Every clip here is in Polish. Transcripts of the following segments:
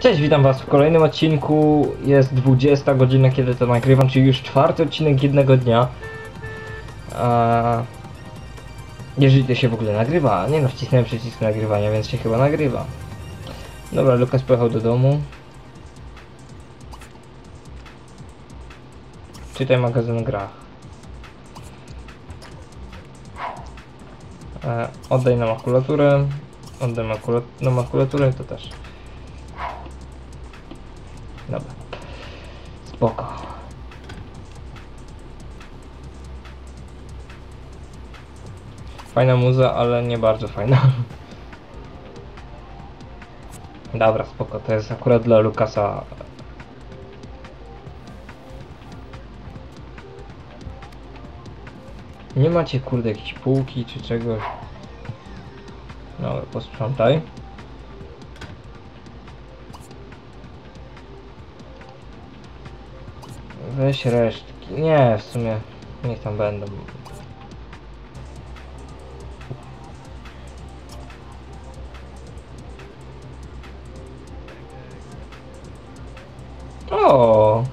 Cześć, witam was w kolejnym odcinku. Jest 20 godzina, kiedy to nagrywam, czyli już czwarty odcinek jednego dnia. A... Jeżeli to się w ogóle nagrywa. Nie no, wcisnąłem przycisk nagrywania, więc się chyba nagrywa. Dobra, Lukas pojechał do domu. Czytaj magazyn grach. E, oddaj nam makulaturę. Oddaj makula no, makulaturę to też. Dobra. Spoko. Fajna muza, ale nie bardzo fajna. Dobra, spoko. To jest akurat dla Lukasa. Nie macie kurde jakiejś półki czy czegoś. Dobra, posprzątaj. Weź resztki. Nie, w sumie niech tam będą. O.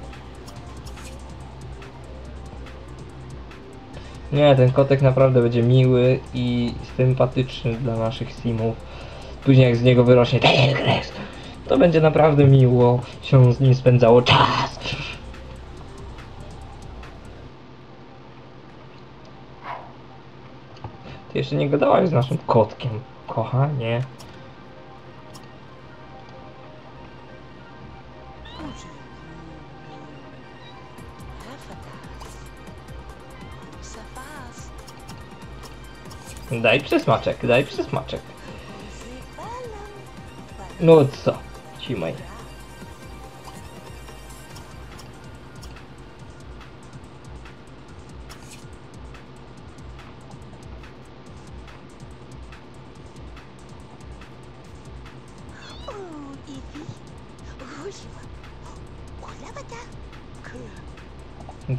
Nie, ten kotek naprawdę będzie miły i sympatyczny dla naszych simów. Później jak z niego wyrośnie tygrys, to będzie naprawdę miło się z nim spędzało czas. Jeszcze nie gadałaś z naszym kotkiem, kochanie. Daj przysmaczek, daj przysmaczek. No co? Cimaj.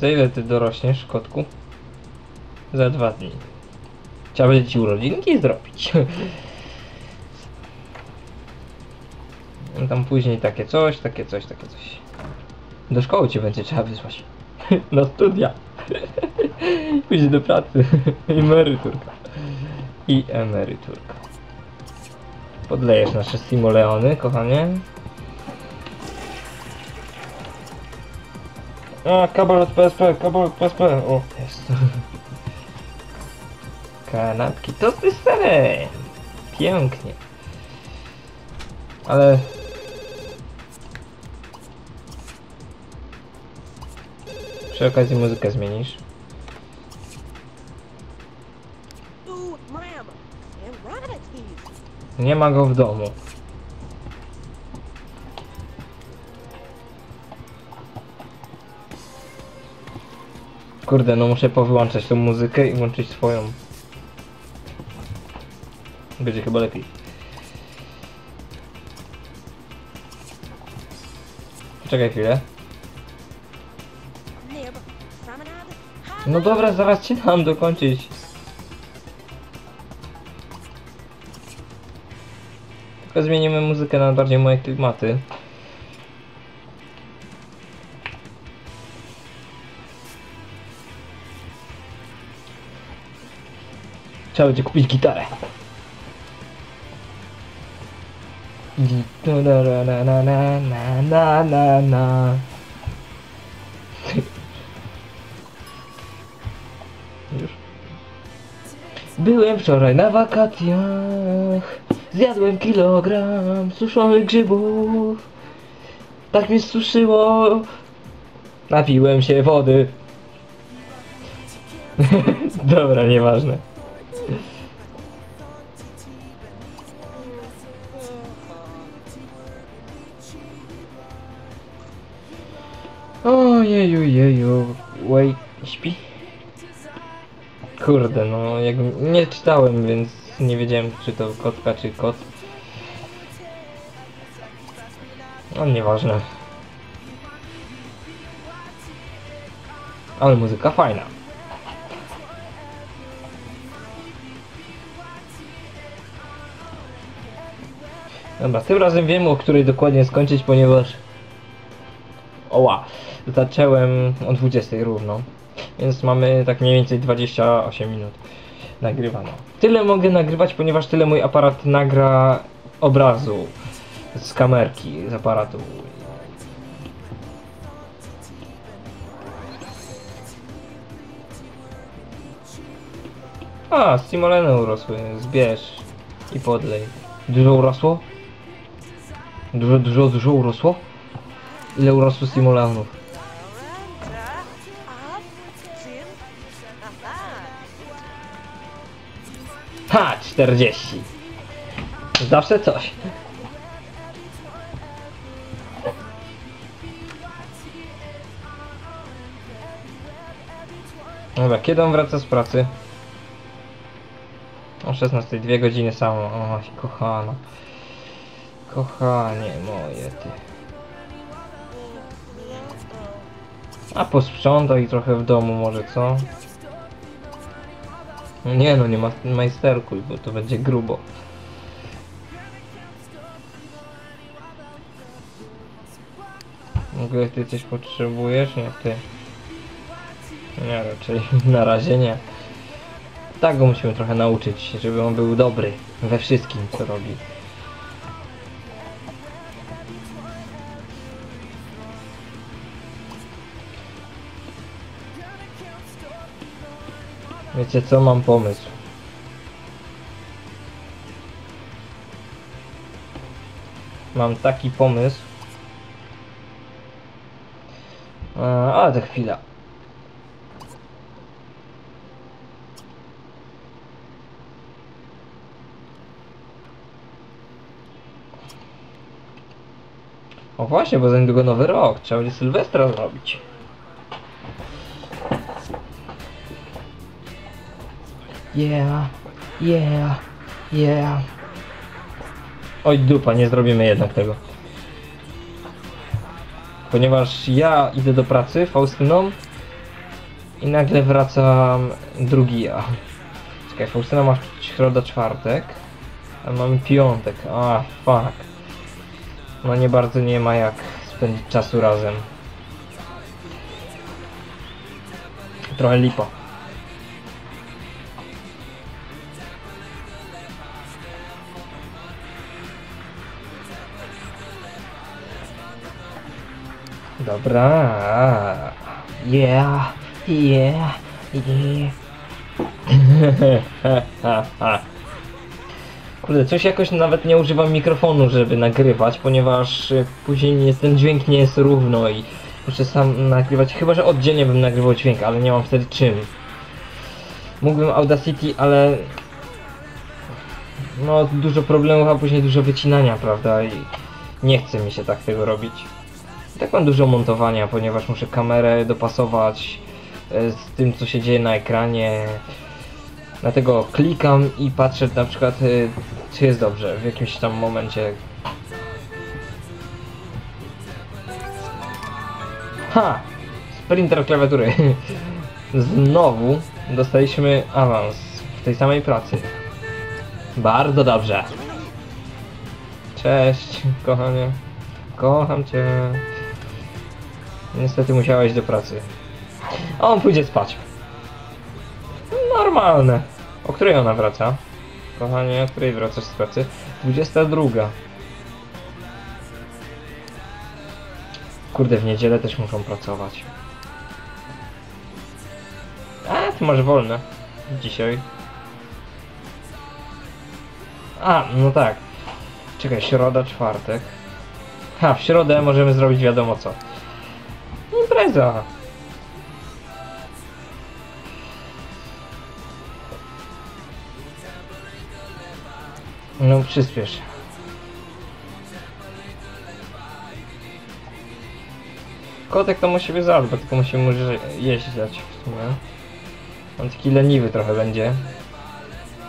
Za ile ty dorośniesz, kotku? Za dwa dni. Trzeba będzie ci urodzinki zrobić. Tam później takie coś, takie coś, takie coś. Do szkoły cię będzie trzeba wysłać. Na studia. Później do pracy. Emeryturka. I emeryturka. Podlejesz nasze simoleony, kochanie. A, kabel od PSP, kabel od PSP. O, jest. Kanapki, to serem. Pięknie. Ale... Przy okazji muzykę zmienisz. Nie ma go w domu. Kurde, no muszę powyłączać tą muzykę i włączyć swoją. Będzie chyba lepiej. Poczekaj chwilę. No dobra, zaraz cię dam dokończyć. Tylko zmienimy muzykę na bardziej moje klimaty. Trzeba będzie kupić gitarę. Gitara na Już? Byłem wczoraj na wakacjach Zjadłem kilogram suszonych grzybów. Tak mnie suszyło. Napiłem się wody. Dobra, nieważne. Ojeju, jeju, wait, śpi? Kurde, no jak nie czytałem, więc nie wiedziałem czy to kotka czy kot. No nieważne. Ale muzyka fajna. Dobra, tym razem wiem o której dokładnie skończyć, ponieważ... Oła, zacząłem o 20 równo. Więc mamy tak mniej więcej 28 minut nagrywania. Tyle mogę nagrywać, ponieważ tyle mój aparat nagra obrazu z kamerki, z aparatu. A, stimoleny urosły, zbierz i podlej. Dużo urosło? Dużo, dużo, dużo urosło? Ile urosło stimulanów? Ha, 40. Zawsze coś. Dobra, kiedy on wraca z pracy? O 16, dwie godziny samo. Oj, kochana. Kochanie moje ty. A posprzątaj trochę w domu może, co? No Nie no, nie ma majsterkuj, bo to będzie grubo. W ogóle ty coś potrzebujesz? Nie, ty. Nie, raczej na razie nie. Tak go musimy trochę nauczyć, żeby on był dobry we wszystkim, co robi. Wiecie co, mam pomysł. Mam taki pomysł. E, ale to chwila. O właśnie, bo za niedługo nowy rok. Trzeba będzie Sylwestra zrobić. Yeah, yeah, yeah. Oj dupa, nie zrobimy jednak tego. Ponieważ ja idę do pracy Faustyną i nagle wracam drugi ja. Czekaj, Faustyna ma środa, czwartek, a mamy piątek. A, fuck. No nie bardzo nie ma jak spędzić czasu razem. Trochę lipa. Dobra. Yeah, yeah, yeah. Kurde, coś jakoś nawet nie używam mikrofonu, żeby nagrywać, ponieważ y, później nie, ten dźwięk nie jest równo i muszę sam nagrywać, chyba że oddzielnie bym nagrywał dźwięk, ale nie mam wtedy czym. Mógłbym Audacity, ale no dużo problemów, a później dużo wycinania, prawda? I nie chce mi się tak tego robić. Tak mam dużo montowania, ponieważ muszę kamerę dopasować e, z tym, co się dzieje na ekranie. Dlatego klikam i patrzę na przykład, e, czy jest dobrze w jakimś tam momencie. Ha! Sprinter klawiatury. Znowu dostaliśmy awans w tej samej pracy. Bardzo dobrze. Cześć, kochanie. Kocham cię. Niestety musiałeś do pracy. A on pójdzie spać. Normalne. O której ona wraca? Kochanie, o której wracasz z pracy? 22. Kurde, w niedzielę też muszą pracować. A, ty masz wolne. Dzisiaj. A, no tak. Czekaj, środa, czwartek. Ha, w środę możemy zrobić wiadomo co. Impreza. No przyspiesz. Kotek to musi być zadba, tylko musimy mu jeść dać w sumie. On taki leniwy trochę będzie.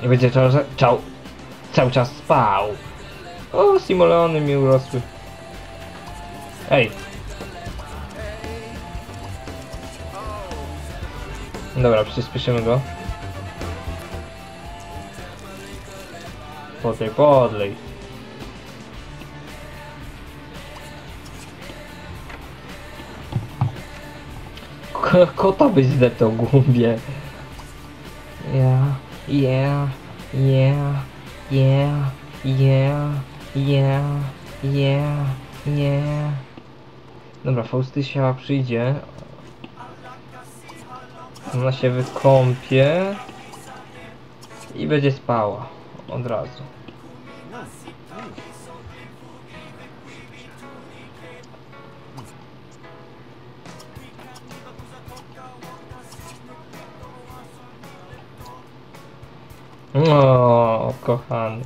I będzie cały, czał, cały czas spał. O, simoleony mi urosły. Ej. Dobra, przyspieszymy go. Podlej, podlej. K kota byś zdeptał głąbie. Yeah, yeah, yeah, yeah, yeah, yeah, yeah, yeah. Dobra, Faustysia przyjdzie, ona się wykąpie. I będzie spała. Od razu. O, kochany.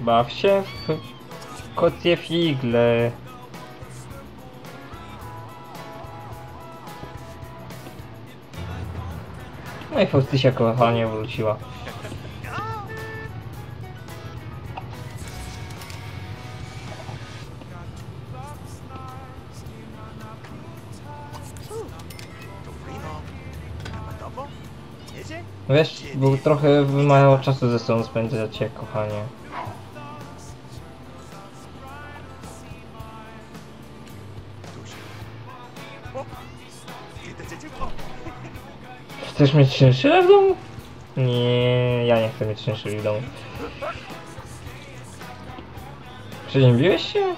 Baw się w kocie figle. No i Faustysia kochanie wróciła. Wiesz, bo trochę mało czasu ze sobą spędzacie, kochanie. Chcesz mieć czynszylę w domu? Nie, ja nie chcę mieć czynszyle w domu. Przeziębiłeś się?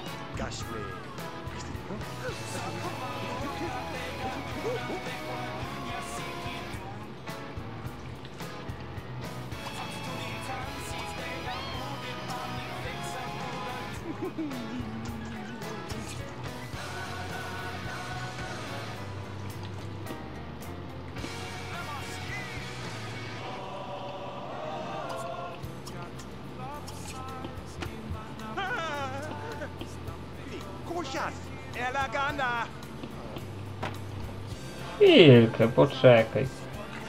Chwilkę, poczekaj.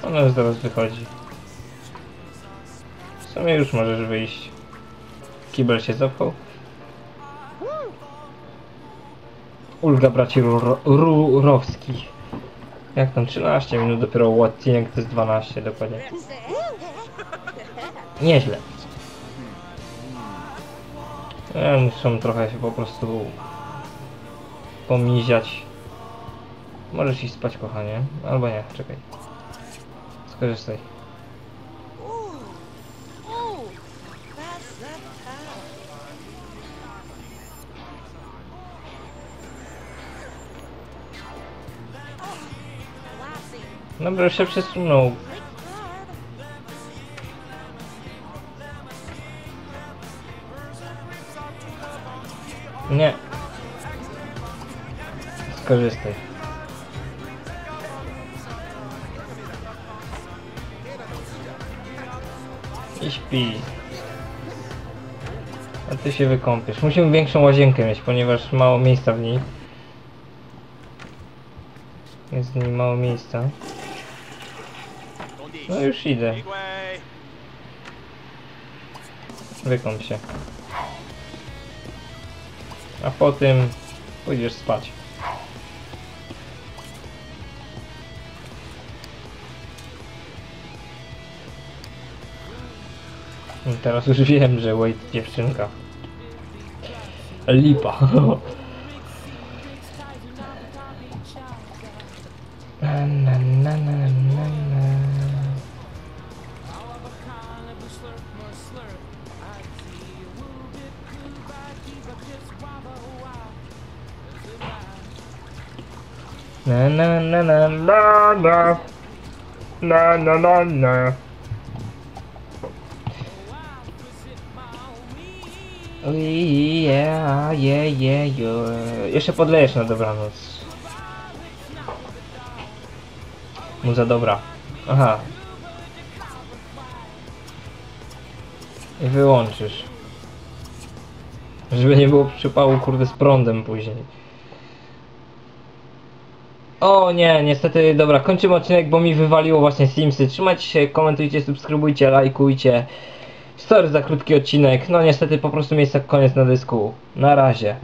Ona zaraz wychodzi. W sumie już możesz wyjść. Kibel się zapchał. Ulga braci Ruro- Rurowskich. Jak tam 13 minut dopiero odcinek to jest 12 dokładnie. Nieźle. Ja muszę trochę się po prostu pomiziać. Możesz iść spać, kochanie. Albo nie, czekaj. Skorzystaj. Dobra, się przesunął. Nie. Skorzystaj. I śpi. A ty się wykąpiesz. Musimy większą łazienkę mieć, ponieważ mało miejsca w niej. Jest w niej mało miejsca. No już idę. Wykąp się. A po tym pójdziesz spać. No Teraz już wiem, że Wade dziewczynka. Lipa. Na, na, na, na. Na na na na na na na na na na yeah, yeah, yeah, yeah. Jeszcze podlejesz na dobranoc. Muza dobra. Aha. I wyłączysz. Żeby nie było przypału kurde z prądem później. O nie, niestety, dobra, kończymy odcinek, bo mi wywaliło właśnie Simsy. Trzymajcie się, komentujcie, subskrybujcie, lajkujcie. Sorry za krótki odcinek. No niestety po prostu miejsce koniec na dysku. Na razie.